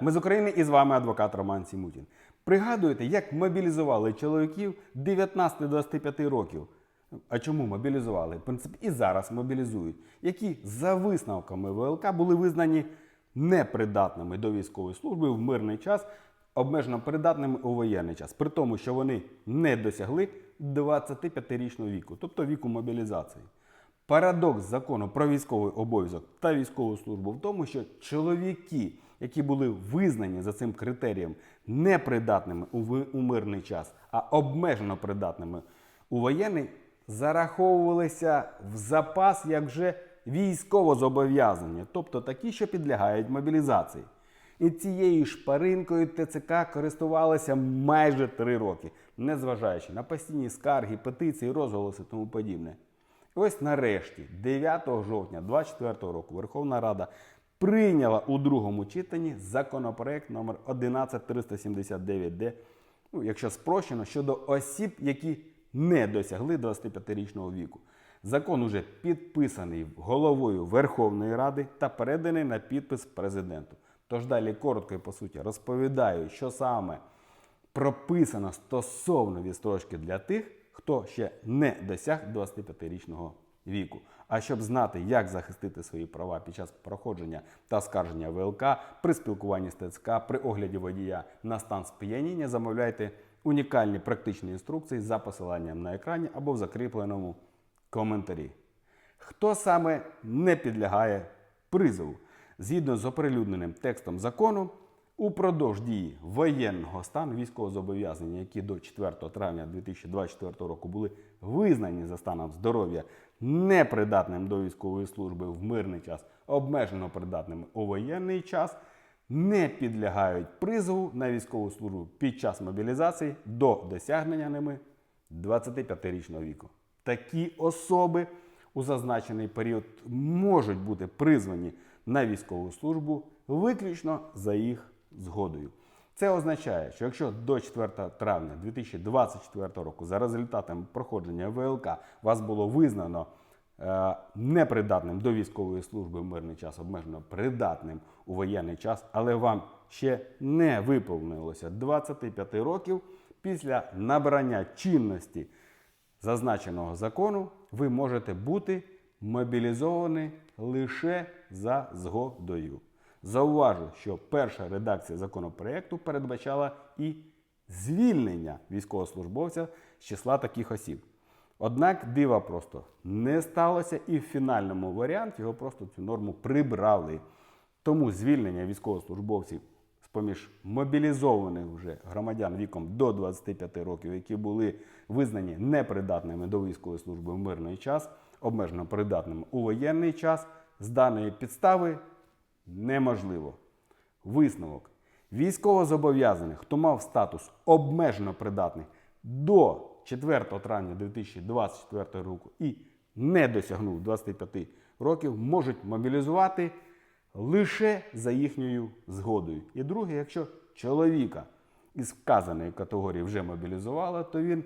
Ми з України і з вами адвокат Роман Сімутін. Пригадуєте, як мобілізували чоловіків 19-25 років? А чому мобілізували? В принципі, і зараз мобілізують, які за висновками ВЛК були визнані непридатними до військової служби в мирний час, обмежено придатними у воєнний час, при тому, що вони не досягли 25-річного віку, тобто віку мобілізації. Парадокс закону про військовий обов'язок та військову службу в тому, що чоловіки, які були визнані за цим критерієм непридатними у мирний час, а обмежено придатними у воєнний, зараховувалися в запас як вже військово зобов'язані, тобто такі, що підлягають мобілізації. І цією шпаринкою ТЦК користувалися майже три роки, незважаючи на постійні скарги, петиції, розголоси тому подібне. Ось нарешті, 9 жовтня 2024 року, Верховна Рада прийняла у другому читанні законопроект номер 11379Д, ну, якщо спрощено, щодо осіб, які не досягли 25-річного віку. Закон уже підписаний головою Верховної Ради та переданий на підпис президенту. Тож далі коротко і по суті розповідаю, що саме прописано стосовно відстрочки для тих, хто ще не досяг 25-річного віку. А щоб знати, як захистити свої права під час проходження та скарження ВЛК при спілкуванні з ТЦК, при огляді водія на стан сп'яніння, замовляйте унікальні практичні інструкції за посиланням на екрані або в закріпленому коментарі. Хто саме не підлягає призову? Згідно з оприлюдненим текстом закону, упродовж дії воєнного стану військовозобов'язані, які до 4 травня 2024 року були визнані за станом здоров'я непридатним до військової служби в мирний час, обмежено придатними у воєнний час, не підлягають призову на військову службу під час мобілізації до досягнення ними 25-річного віку. Такі особи у зазначений період можуть бути призвані на військову службу виключно за їх згодою. Це означає, що якщо до 4 травня 2024 року за результатами проходження ВЛК вас було визнано е, непридатним до військової служби в мирний час, обмежено придатним у воєнний час, але вам ще не виповнилося 25 років після набрання чинності зазначеного закону, ви можете бути мобілізовані лише за згодою. Зауважу, що перша редакція законопроекту передбачала і звільнення військовослужбовця з числа таких осіб. Однак дива просто не сталося, і в фінальному варіанті його просто цю норму прибрали. Тому звільнення військовослужбовців з поміж мобілізованих вже громадян віком до 25 років, які були визнані непридатними до військової служби в мирний час, обмежено придатними у воєнний час, з даної підстави неможливо. Висновок. Військовозобов'язаних, хто мав статус обмежено придатних до 4 травня 2024 року і не досягнув 25 років, можуть мобілізувати лише за їхньою згодою. І друге, якщо чоловіка із вказаної категорії вже мобілізували, то він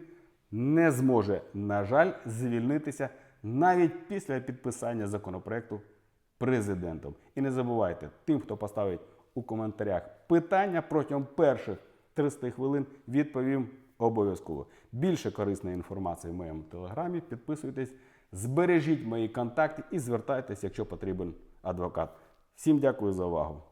не зможе, на жаль, звільнитися навіть після підписання законопроекту президентом. І не забувайте, тим, хто поставить у коментарях питання протягом перших 30 хвилин, відповім обов'язково. Більше корисної інформації в моєму телеграмі. Підписуйтесь, збережіть мої контакти і звертайтеся, якщо потрібен адвокат. Всім дякую за увагу.